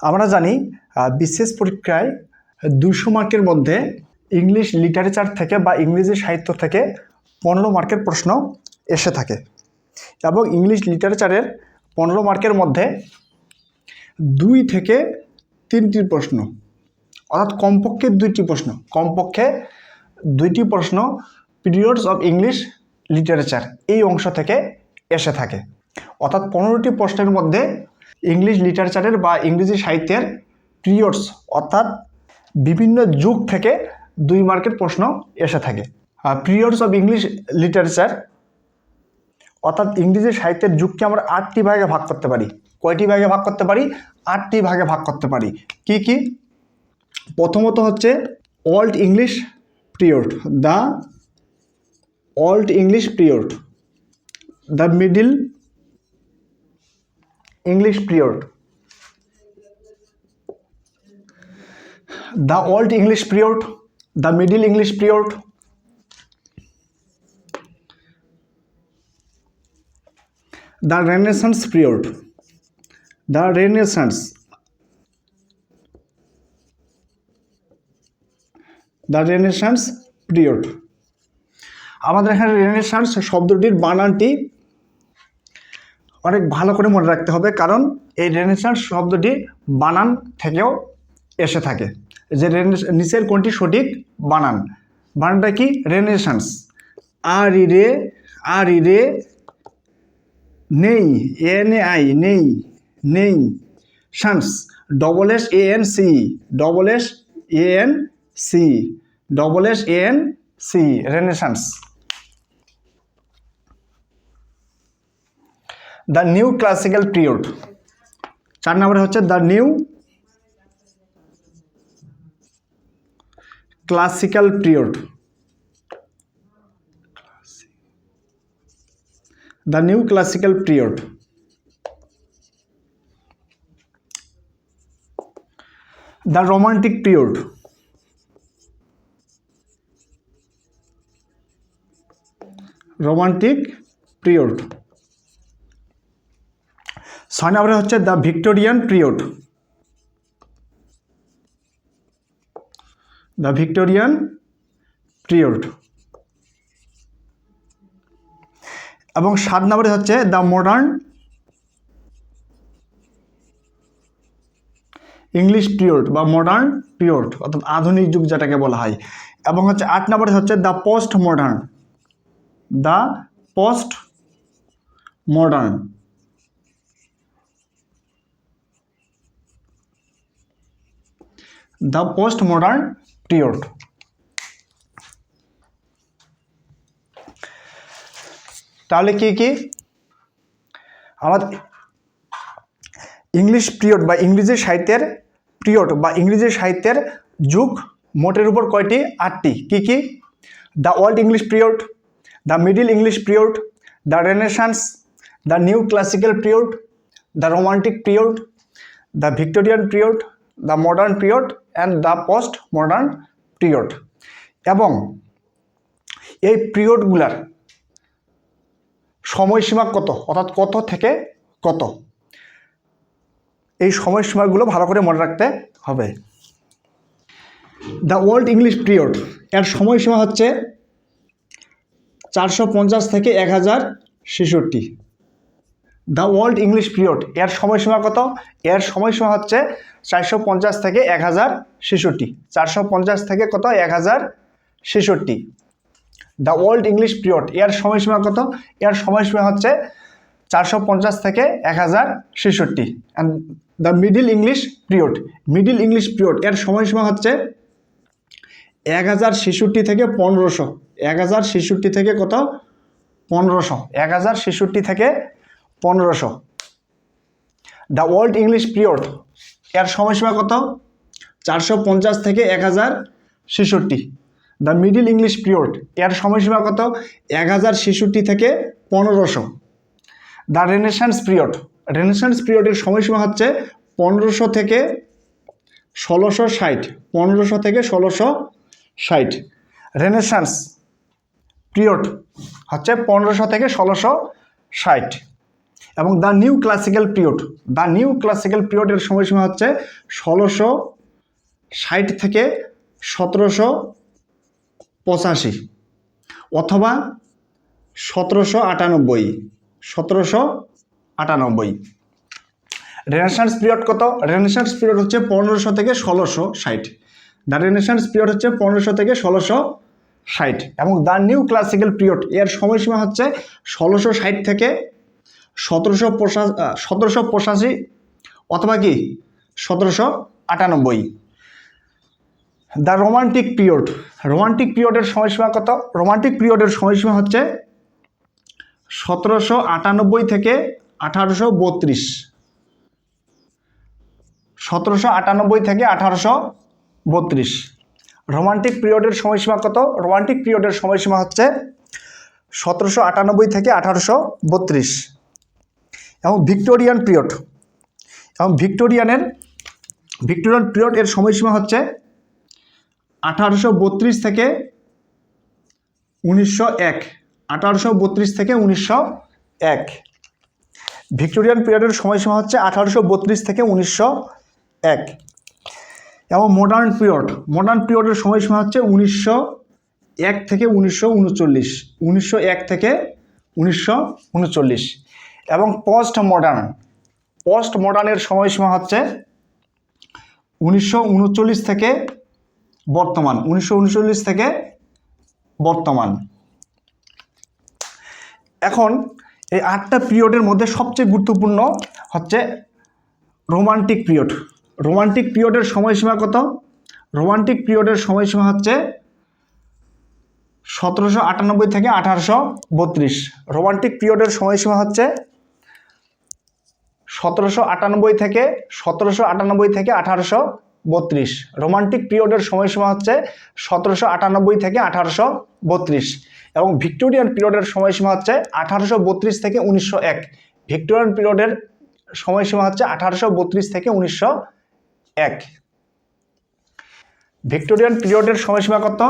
আমরা জানি বিশেষ পরীক্ষায় দুশো মার্কের মধ্যে ইংলিশ লিটারেচার থেকে বা ইংরেজি সাহিত্য থেকে পনেরো মার্কের প্রশ্ন এসে থাকে এবং ইংলিশ লিটারেচারের পনেরো মার্কের মধ্যে দুই থেকে তিনটি প্রশ্ন, অর্থাৎ কমপক্ষে দুইটি প্রশ্ন, কমপক্ষে দুইটি প্রশ্ন পিরিয়ডস অফ ইংলিশ লিটারেচার এই অংশ থেকে এসে থাকে। অর্থাৎ পনেরোটি প্রশ্নের মধ্যে ইংলিশ লিটারেচারের বা ইংরেজি সাহিত্যের পিরিয়ডস অর্থাৎ বিভিন্ন যুগ থেকে দুই মার্কের প্রশ্ন এসে থাকে। পিরিয়ডস অফ ইংলিশ লিটারেচার অর্থাৎ ইংরেজি সাহিত্যের যুগকে আমরা আটটি ভাগে ভাগ করতে পারি। কয়টি ভাগে ভাগ করতে পারি? আটটি ভাগে ভাগ করতে পারি। কি কি? প্রথমত হচ্ছে old English period the old English period the middle English period the old English period the middle English period the renaissance period the renaissance the renaissance period আমাদের এখানে রেনেসান্স শব্দটির বানানটি অনেক ভালো করে মনে রাখতে হবে, কারণ এই রেনেসান্স শব্দটি বানান থেকেও এসে থাকে। যে নিচের কোনটি সঠিক? বানান। বানানটা কি? রেনেসান্স আর ই রে, আর ই রে, নেই এন এ আই, নেই নেই Shan's double S A N C double S A N C double S A N C Renaissance the new classical period চার নম্বরে হচ্ছে the new classical period the new classical period the romantic period romantic period ছয় নম্বরে হচ্ছে the Victorian period the Victorian period এবং সাত নম্বরে হচ্ছে দ্য মডার্ন ইংলিশ পিরিয়ড বা মডার্ন পিরিয়ড অর্থাৎ আধুনিক যুগ যেটাকে বলা হয়। এবং হচ্ছে আট নম্বরে হচ্ছে the post modern. The post modern. The post modern period. তাহলে কি কি? আমাদের ইংলিশ পিরিয়ড বা ইংরেজি সাহিত্যের পিরিয়ড বা ইংরেজি সাহিত্যের যুগ মোটের উপর কয়টি? আটটি। কি কি? The old English period, the middle English period, the Renaissance, the new classical period, the romantic period, the Victorian period, the modern period and the post modern period এবং এই পিরিয়ডগুলার সময়সীমা কত? অর্থাৎ কত থেকে কত? এই সময়সীমাগুলো ভালো করে মনে রাখতে হবে। দ্য ওল্ড ইংলিশ পিরিয়ড এর সময়সীমা হচ্ছে চারশো পঞ্চাশ থেকে এক হাজার ছেষট্টি। দ্য ওল্ড ইংলিশ পিরিয়ড এর সময়সীমা কত? এর সময়সীমা হচ্ছে চারশো পঞ্চাশ থেকে এক হাজার ছেষট্টি। চারশো পঞ্চাশ থেকে কত? এক হাজার ছেষট্টি। দ্য ওল্ড ইংলিশ পিরিয়ড এর সময়সীমা কত? এর সময়সীমা হচ্ছে চারশো পঞ্চাশ থেকে এক হাজার ছেষট্টি। And the middle English period middle English period এর সময়সীমা হচ্ছে এক হাজার ছেষট্টি থেকে পনেরোশো। এক হাজার ছেষট্টি থেকে কত? পনেরোশো। এক হাজার ছেষট্টি থেকে পনেরোশো। দ্য ওল্ড ইংলিশ পিরিয়ড এর সময়সীমা কত? চারশো পঞ্চাশ থেকে এক হাজার ছেষট্টি। দ্য মিডিল ইংলিশ পিরিয়ড এর সময়সীমা কত? এক হাজার ছেষট্টি থেকে পনেরোশো। দ্য রেনেসান্স পিরিয়ড রেনেসান্স পিরিয়ডের সময়সীমা হচ্ছে পনেরোশো থেকে ষোলোশো ষাট। পনেরোশো থেকে ষোলোশো ষাট। রেনেসান্স পিরিয়ড হচ্ছে পনেরোশো থেকে ষোলোশো ষাট। এবং the new classical period the new classical পিরিয়ডের সময়সীমা হচ্ছে ষোলোশো ষাট থেকে সতেরোশো পঁচাশি অথবা সতেরোশো আটানব্বই সতেরোশো আটানব্বই। রেনেসান্স পিরিয়ড কত? রেনেসান্স পিরিয়ড হচ্ছে পনেরোশো থেকে ষোলোশো ষাট। দ্য রেনেসান্স পিরিয়ড হচ্ছে পনেরোশো থেকে ষোলোশো ষাট এবং দ্য নিউ ক্লাসিক্যাল পিরিয়ড এর সময়সীমা হচ্ছে ষোলোশো ষাট থেকে সতেরোশো পঁচাশি সতেরোশো পঁচাশি অথবা কি? সতেরোশো আটানব্বই। দ্য রোমান্টিক পিরিয়ড রোমান্টিক পিরিয়ডের সময়সীমা কত? রোমান্টিক পিরিয়ডের সময়সীমা হচ্ছে সতেরোশো আটানব্বই থেকে আঠারোশো বত্রিশ। সতেরোশো আটানব্বই থেকে আঠারোশো বত্রিশ। রোমান্টিক পিরিয়ডের সময়সীমা কত? রোমান্টিক পিরিয়ডের সময়সীমা হচ্ছে সতেরোশো আটানব্বই থেকে আঠারোশো বত্রিশ। এবং ভিক্টোরিয়ান পিরিয়ড। এবং ভিক্টোরিয়ানের, ভিক্টোরিয়ান পিরিয়ড এর সময়সীমা হচ্ছে আঠারোশো বত্রিশ থেকে উনিশশো এক। আঠারোশো থেকে উনিশশো এক। ভিক্টোরিয়ান পিরিয়ডের সময়সীমা হচ্ছে আঠারোশো বত্রিশ থেকে উনিশশো এক। এবং মডার্ন পিরিয়ড মডার্ন পিরিয়ডের সময়সীমা হচ্ছে উনিশশো এক থেকে উনিশশো উনচল্লিশ। উনিশশো এক থেকে উনিশশো উনচল্লিশ। এবং পোস্ট মডার্ন পোস্ট মডার্নের সময়সীমা হচ্ছে উনিশশো উনচল্লিশ থেকে বর্তমান, উনিশশো উনচল্লিশ থেকে বর্তমান। এখন এই আটটা পিরিয়ডের মধ্যে সবচেয়ে গুরুত্বপূর্ণ হচ্ছে রোমান্টিক পিরিয়ড রোমান্টিক পিরিয়ডের সময়সীমা কত? রোমান্টিক পিরিয়ডের সময়সীমা হচ্ছে সতেরোশো আটানব্বই থেকে আঠারোশো বত্রিশ। রোমান্টিক পিরিয়ডের সময়সীমা হচ্ছে সতেরোশো আটানব্বই থেকে সতেরোশো আটানব্বই থেকে আঠারোশো বত্রিশ। রোমান্টিক পিরিয়ডের সময়সীমা হচ্ছে সতেরোশো আটানব্বই থেকে আঠারোশো বত্রিশ। এবং ভিক্টোরিয়ান পিরিয়ডের সময়সীমা হচ্ছে আঠারোশো বত্রিশ থেকে উনিশশো এক। ভিক্টোরিয়ান পিরিয়ডের সময়সীমা হচ্ছে আঠারোশো বত্রিশ থেকে উনিশশো এক। ভিক্টোরিয়ান পিরিয়ডের সময়সীমা কত?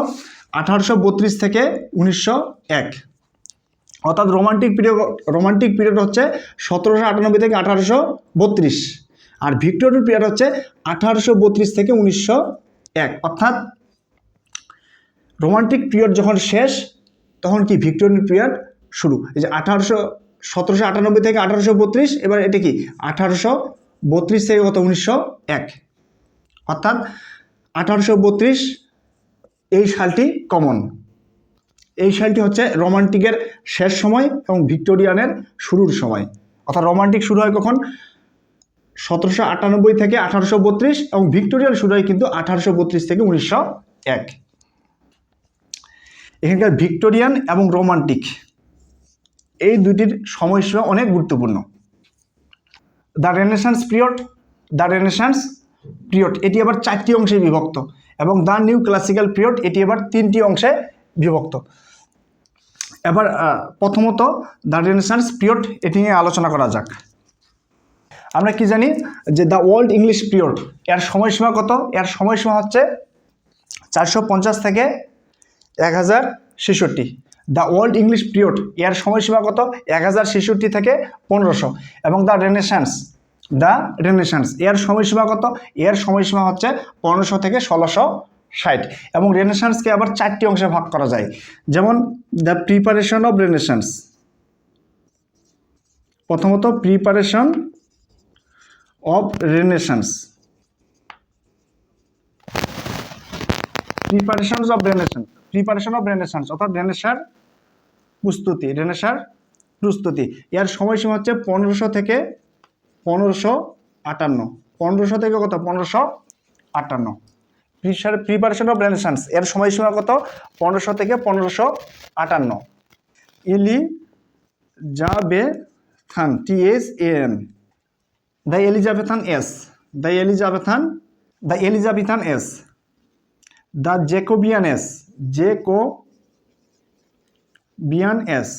আঠারোশো বত্রিশ থেকে উনিশশো এক। অর্থাৎ রোমান্টিক পিরিয়ড রোমান্টিক পিরিয়ড হচ্ছে সতেরোশো আটানব্বই থেকে আঠারোশো বত্রিশ। আর ভিক্টোরিয়ান পিরিয়ড হচ্ছে আঠারোশো বত্রিশ থেকে উনিশশো এক। অর্থাৎ রোমান্টিক পিরিয়ড যখন শেষ, তখন কি ভিক্টোরিয়ান পিরিয়ড শুরু? এই যে আঠারোশো, সতেরোশো আটানব্বই থেকে আঠারোশো বত্রিশ, এবার এটা কি? আঠারোশো বত্রিশ থেকে কত? উনিশশো এক। অর্থাৎ আঠারোশো বত্রিশ এই সালটি কমন এই সালটি হচ্ছে রোমান্টিকের শেষ সময় এবং ভিক্টোরিয়ানের শুরুর সময়। অর্থাৎ রোমান্টিক শুরু হয় কখন? সতেরোশো আটানব্বই থেকে আঠারোশো বত্রিশ এবং ভিক্টোরিয়ান শুরু হয় কিন্তু আঠারোশো বত্রিশ থেকে উনিশশো এক। এখানকার ভিক্টোরিয়ান এবং রোমান্টিক, এই দুটির সময়সীমা অনেক গুরুত্বপূর্ণ। The Renaissance period, the Renaissance period, এটি আবার চারটি অংশে বিভক্ত এবং দ্য নিউ ক্লাসিক্যাল পিরিয়ড, এটি আবার তিনটি অংশে বিভক্ত। এবার প্রথমত দ্য রেনেসান্স পিরিয়ড এটি নিয়ে আলোচনা করা যাক। আমরা কি জানি যে দ্য ওল্ড ইংলিশ পিরিয়ড, এর সময়সীমা কত? এর সময়সীমা হচ্ছে চারশো পঞ্চাশ থেকে এক হাজার ছেষট্টি। দ্য ওল্ড ইংলিশ পিরিয়ড, এর সময়সীমা কত? এক হাজার ছেষট্টি থেকে পনেরোশো। এবং দ্য রেনেসান্স দ্য রেনেসান্স, এর সময়সীমা কত? এর সময়সীমা হচ্ছে পনেরোশো থেকে ষোলোশো ষাট এবং রেনেসান্সকে আবার চারটি অংশে ভাগ করা যায়। যেমন দ্য প্রিপারেশন অফ রেনেসান্স প্রথমত preparation of Renaissance preparations of Renaissance preparation of Renaissance অর্থাৎ রেনেসার প্রস্তুতি রেনেসার প্রস্তুতি। এর সময়সীমা হচ্ছে পনেরোশো থেকে পনেরোশো আটান্ন। পনেরোশো থেকে কত? পনেরোশো আটান্ন। প্রিপারেশন অফ রেনেসান্স এর সময়সীমা কত? পনেরোশো থেকে পনেরোশো আটান্ন। ইলি যাবে থান টি এস N the Elizabethans. The Elizabethan the Elizabethans. The Jacobeans. Jacobeans.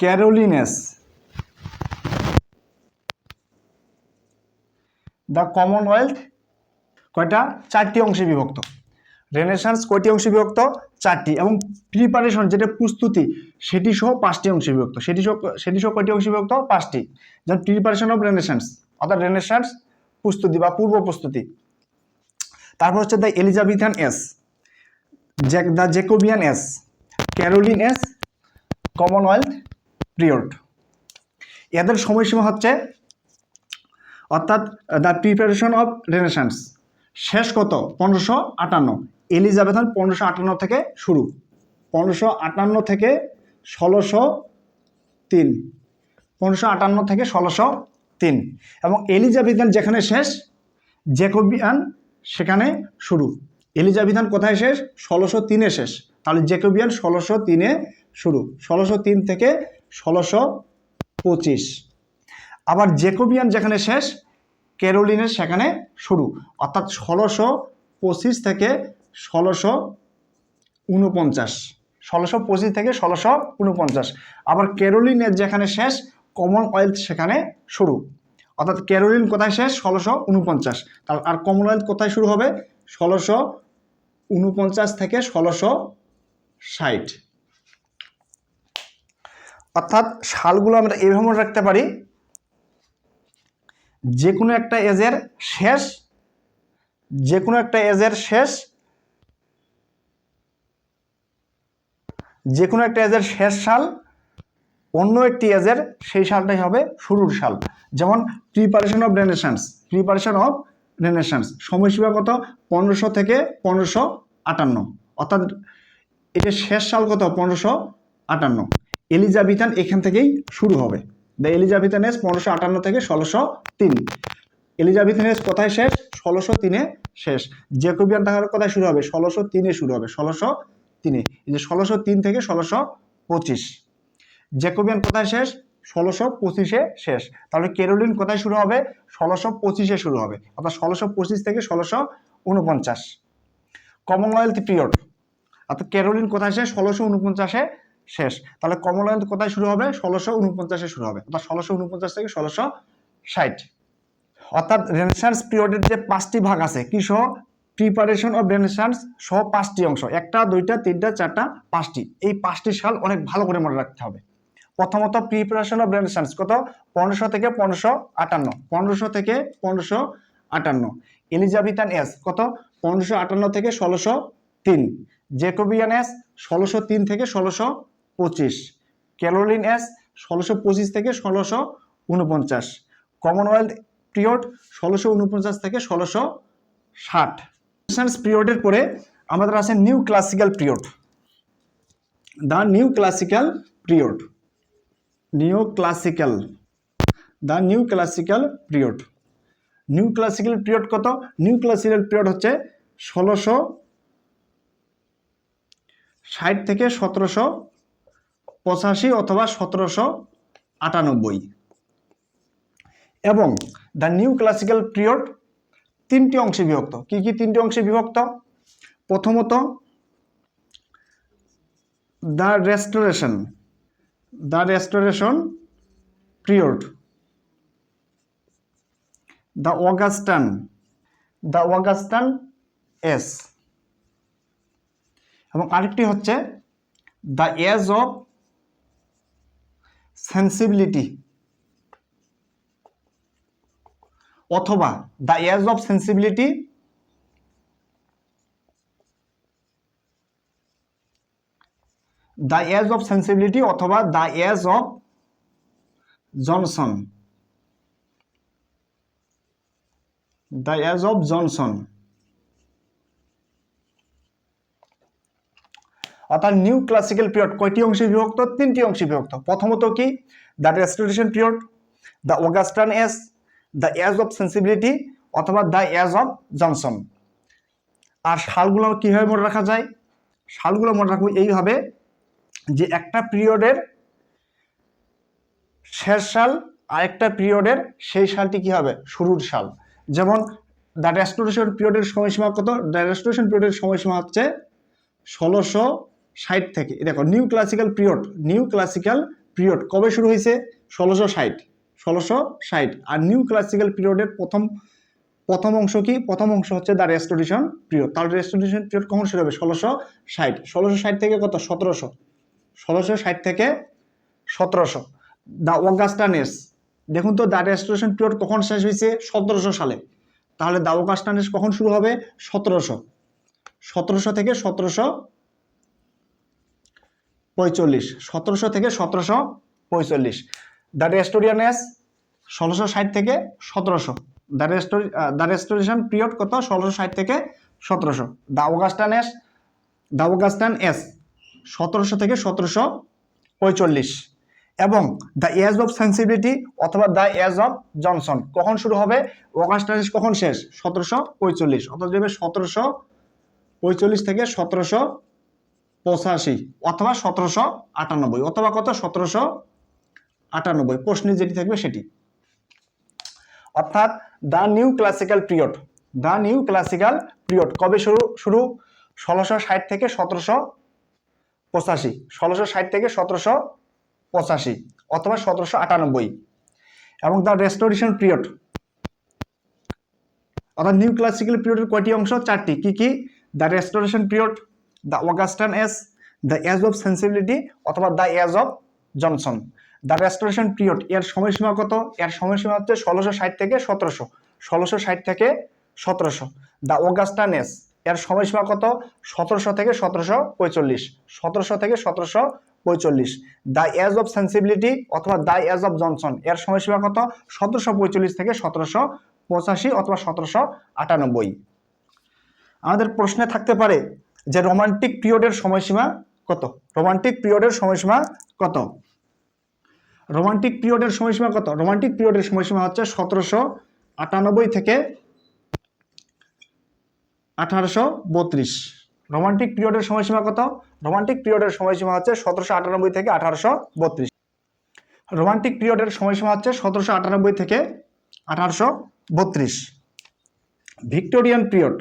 Carolines. The Commonwealth কয়টা? চারটি অংশে বিভক্ত। রেনেসান্স কয়টি অংশে বিভক্ত? চারটি। এবং প্রিপারেশন যেটা প্রস্তুতি সেটি সহ পাঁচটি অংশে বিভক্ত। সেটি সহ সেটি সহ কয়টি অংশে বিভক্ত? পাঁচটি। যেমন প্রিপারেশন অফ রেনেসান্স অর্থাৎ রেনেসান্স প্রস্তুতি বা পূর্ব প্রস্তুতি। তারপর হচ্ছে the Elizabethans Jack the Jacobeans Carolines Commonwealth period এদের সময়সীমা হচ্ছে, অর্থাৎ দ্য প্রিপারেশন অফ রেনেসান্স শেষ কত? পনেরোশো আটান্ন। এলিজাবেথন পনেরোশো আটান্ন থেকে শুরু। পনেরোশো আটান্ন থেকে ষোলোশো তিন। পনেরোশো আটান্ন থেকে ষোলোশো তিন। এবং এলিজাবেথান যেখানে শেষ জেকোবিয়ান সেখানে শুরু। এলিজাবেথান কোথায় শেষ? ষোলোশো তিনে শেষ। তাহলে জেকোবিয়ান ষোলোশো তিনে শুরু। ষোলোশো তিন থেকে ষোলোশো পঁচিশ। আবার জেকোবিয়ান যেখানে শেষ ক্যারোলিনের সেখানে শুরু। অর্থাৎ ষোলোশো পঁচিশ থেকে ষোলোশো উনপঞ্চাশ ষোলোশো পঁচিশ থেকে ষোলোশো উনপঞ্চাশ আবার ক্যারোলিনের যেখানে শেষ, কমনওয়েলথ সেখানে শুরু। অর্থাৎ ক্যারোলিন কোথায় শেষ? ষোলোশো উনপঞ্চাশ তার, আর কমনওয়েলথ কোথায় শুরু হবে? ষোলোশো উনপঞ্চাশ থেকে ষোলোশো ষাট। অর্থাৎ সালগুলো আমরা এইভাবে রাখতে পারি। যে কোনো একটা এজের শেষ যে কোনো একটা এজের শেষ যে কোনো একটা এজের শেষ সাল, অন্য একটি এজের সেই সালটাই হবে শুরুর সাল। যেমন preparation of Renaissance preparation of Renaissance সময়সীমা কত? পনেরোশো থেকে পনেরোশো আটান্ন। অর্থাৎ এটা শেষ সাল কত? পনেরোশো আটান্ন। এলিজাবেথান এখান থেকেই শুরু হবে। দ্য এলিজাবেথান এস পনেরোশো আটান্ন থেকে ষোলোশো তিন। এলিজাবেথান এস কোথায় শেষ? ষোলোশো তিনে শেষ। জেকোবিয়ান তাহার কোথায় শুরু হবে? ষোলোশো তিনে শুরু হবে। ষোলোশো তিনে। এই যে ষোলোশো তিন থেকে ষোলোশো পঁচিশ। জেকোবিয়ান কোথায় শেষ? ষোলোশো পঁচিশে শেষ। তাহলে কেরোলিন কোথায় শুরু হবে? ষোলোশো পঁচিশে শুরু হবে। অর্থাৎ ষোলোশো পঁচিশ থেকে ষোলোশো উনপঞ্চাশ। কমনওয়েলথ পিরিয়ড অর্থাৎ কেরোলিন কোথায় শেষ? ষোলোশো উনপঞ্চাশে। শেষ। তাহলে কমনওয়েলথ কোথায় শুরু হবে? ষোলোশো উনপঞ্চাশে শুরু হবে। অর্থাৎ ষোলোশো উনপঞ্চাশ থেকে ষোলোশো ষাট। অর্থাৎ রেনেসান্স পিরিয়ডের যে পাঁচটি ভাগ আছে, কি সহ? প্রিপারেশন অফ রেনেসান্স সহ পাঁচটি অংশ। একটা, দুইটা, তিনটা, চারটা, পাঁচটি। এই পাঁচটি সাল অনেক ভালো করে মনে রাখতে হবে। প্রথমত প্রিপারেশন অফ রেনেসান্স কত? পনেরোশো থেকে পনেরোশো আটান্ন। পনেরোশো থেকে পনেরোশো আটান্ন। এলিজাবেথান এস কত? পনেরোশো আটান্ন থেকে ষোলোশো তিন। জেকোবিয়ান এস ষোলোশো তিন থেকে ষোলোশো পঁচিশ। ক্যালোলিন এস ষোলোশো পঁচিশ থেকে ষোলোশো উনপঞ্চাশ কমনওয়েলথ পিরিয়ড ষোলোশো উনপঞ্চাশ থেকে ষোলোশো ষাট। পিরিয়ডের পরে আমাদের আছে new classical period the new classical period new classical the new classical period new classical period কত? নিউ ক্লাসিক্যাল পিরিয়ড হচ্ছে ষোলোশো ষাট থেকে সতেরোশো পঁচাশি অথবা সতেরোশো আটানব্বই। এবং দ্য নিউ ক্লাসিক্যাল পিরিয়ড তিনটি অংশে বিভক্ত। কি কি তিনটি অংশে বিভক্ত? প্রথমত the Restoration the Restoration period the Augustan the Augustans এবং আরেকটি হচ্ছে দ্য এজ অফ সেন্সিবিলিটি অথবা the age of sensibility the age of sensibility অথবা the age of Johnson the age of Johnson অর্থাৎ নিউ ক্লাসিক্যাল পিরিয়ড কয়টি অংশে বিভক্ত? তিনটি অংশে বিভক্ত। প্রথমত কি? The Restoration period the Augustan age the age of sensibility অথবা দ্য এজ অফ জনসন আর সালগুলো কীভাবে মনে রাখা যায়? সালগুলো মনে রাখব এইভাবে যে একটা পিরিয়ডের শেষ সাল, আরেকটা পিরিয়ডের সেই সালটি কি হবে? শুরুর সাল। যেমন দ্য রেস্টোরেশন পিরিয়ডের সময়সীমা কত? দ্য রেস্টোরেশন পিরিয়ডের সময়সীমা হচ্ছে ষোলোশো ষাট থেকে দেখো new classical period new classical period কবে শুরু হয়েছে? ষোলোশো ষাট ষোলোশো ষাট। আর নিউ ক্লাসিক্যাল পিরিয়ডের প্রথম প্রথম অংশ কি? প্রথম অংশ হচ্ছে দ্য রেস্টোরেশন পিরিয়ড তার রেস্টোরেশন পিরিয়ড কখন শুরু হবে? ষোলোশো ষাট। ষোলোশো ষাট থেকে কত? সতেরোশো। ষোলোশো ষাট থেকে সতেরোশো। দ্য অগাস্টানেস দেখুন তো দ্য রেস্টোরেশন পিরিয়ড কখন শেষ হয়েছে? সতেরোশো সালে। তাহলে দ্য অগাস্টানেস কখন শুরু হবে? সতেরোশো। সতেরোশো থেকে সতেরোশো পঁয়তাল্লিশ, সতেরোশো থেকে সতেরোশো পঁয়তাল্লিশ। দ্য রেস্টোরিয়ানেস ষোলোশো ষাট থেকে সতেরোশো। দ্য রেস্টোরি দ্য রেস্টোরেশন পিরিয়ড কত? ষোলোশো ষাট থেকে সতেরোশো। The Augustan age the Augustan age সতেরোশো থেকে সতেরোশো পঁয়তাল্লিশ। এবং দ্য এজ অফ সেন্সিবিলিটি অথবা দ্য এজ অফ জনসন কখন শুরু হবে? অগাস্টানেস কখন শেষ? সতেরোশো পঁয়তাল্লিশ। অথবা সতেরোশো পঁয়তাল্লিশ থেকে সতেরোশো পঁচাশি অথবা সতেরোশো আটানব্বই অথবা কত? সতেরোশো আটানব্বই। প্রশ্নে যেটি থাকবে সেটি। অর্থাৎ the new classical period. The new classical period. কবে শুরু? শুরু ষোলোশো ষাট থেকে সতেরোশো পঁচাশি। ষোলোশো ষাট থেকে সতেরোশো পঁচাশি অথবা সতেরোশো আটানব্বই। এবং দ্য রেস্টোরেশন পিরিয়ড। অর্থাৎ নিউ ক্লাসিক্যাল পিরিয়ডের কয়টি অংশ? চারটি। কি কি? The Restoration period. The Augustans the age of sensibility অথবা the age of Johnson the Restoration period এর সময়সীমা কত? এর সময়সীমা হচ্ছে ষোলোশো ষাট থেকে সতেরোশো। ষোলোশো ষাট থেকে সতেরোশো। দ্য অগাস্টান এস এর সময়সীমা কত? সতেরোশো থেকে সতেরোশো পঁয়চল্লিশ। সতেরোশো থেকে সতেরোশো পঁয়চল্লিশ। দ্য এজ অফ সেন্সিবিলিটি অথবা দ্য এজ অফ জনসন এর সময়সীমা কত? সতেরোশো পঁয়চল্লিশ থেকে সতেরোশো পঁচাশি অথবা সতেরোশো আটানব্বই। আমাদের প্রশ্নে থাকতে পারে যে রোমান্টিক পিরিয়ডের সময়সীমা কত? রোমান্টিক পিরিয়ডের সময়সীমা কত? রোমান্টিক পিরিয়ডের সময়সীমা কত? রোমান্টিক পিরিয়ডের সময়সীমা হচ্ছে সতেরোশো আটানব্বই থেকে আঠারোশো বত্রিশ। রোমান্টিক পিরিয়ডের সময়সীমা কত? রোমান্টিক পিরিয়ডের সময়সীমা হচ্ছে সতেরোশো আটানব্বই থেকে আঠারোশো বত্রিশ। রোমান্টিক পিরিয়ডের সময়সীমা হচ্ছে সতেরোশো আটানব্বই থেকে আঠারোশো বত্রিশ। ভিক্টোরিয়ান পিরিয়ড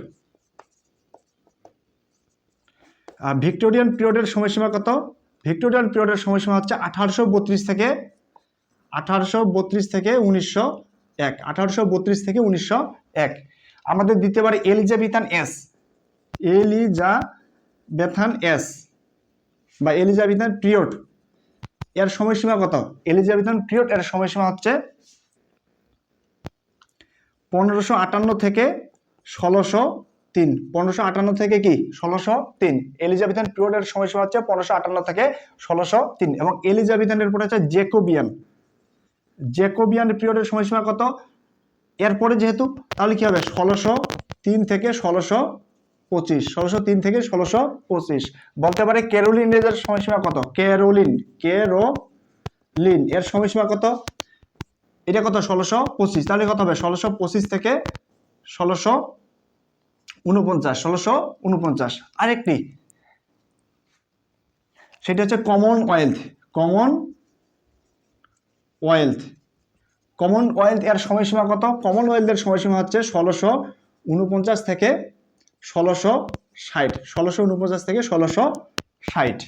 ভিক্টোরিয়ান পিরিয়ডের সময়সীমা কত? ভিক্টোরিয়ান পিরিয়ডের সময়সীমা হচ্ছে আঠারোশো বত্রিশ থেকে আঠারোশো বত্রিশ থেকে উনিশশো এক। আঠারোশো বত্রিশ থেকে উনিশশো এক। আমাদের দিতে পারে এলিজাবেথান এস। এলিজা বেথান এস বা এলিজাবেথান পিরিয়ড। এর সময়সীমা কত? এলিজাবেথান পিরিয়ড এর সময়সীমা হচ্ছে পনেরোশো আটান্ন থেকে ষোলোশো তিন। পনেরোশো আটান্ন থেকে কি? ষোলোশো তিন। এলিজাবেথান পিরিয়ডের সময়সীমা হচ্ছে পনেরোশো আটান্ন থেকে ষোলোশো তিন এবং এলিজাবেথানের পরে হচ্ছে জেকোবিয়ান জেকোবিয়ান পিরিয়ডের সময়সীমা কত? এরপরে যেহেতু, তাহলে কি হবে? ষোলোশো তিন থেকে ষোলোশো পঁচিশ। ষোলোশো তিন থেকে ষোলোশো পঁচিশ। বলতে পারে কেরোলিন রেজের সময়সীমা কত? কেরোলিন কেরোলিন এর সময়সীমা কত? এটা কত? ষোলোশো পঁচিশ। তাহলে কত হবে? ষোলোশো পঁচিশ থেকে ষোলোশো উনপঞ্চাশ ষোলোশো উনপঞ্চাশ আরেকটি। সেটা হচ্ছে Commonwealth Commonwealth Commonwealth এর সময়সীমা কত? কমন ওয়েলথের সময়সীমা হচ্ছে ষোলোশো উনপঞ্চাশ থেকে ষোলোশো ষাট। ষোলোশো উনপঞ্চাশ থেকে ষোলোশো ষাট।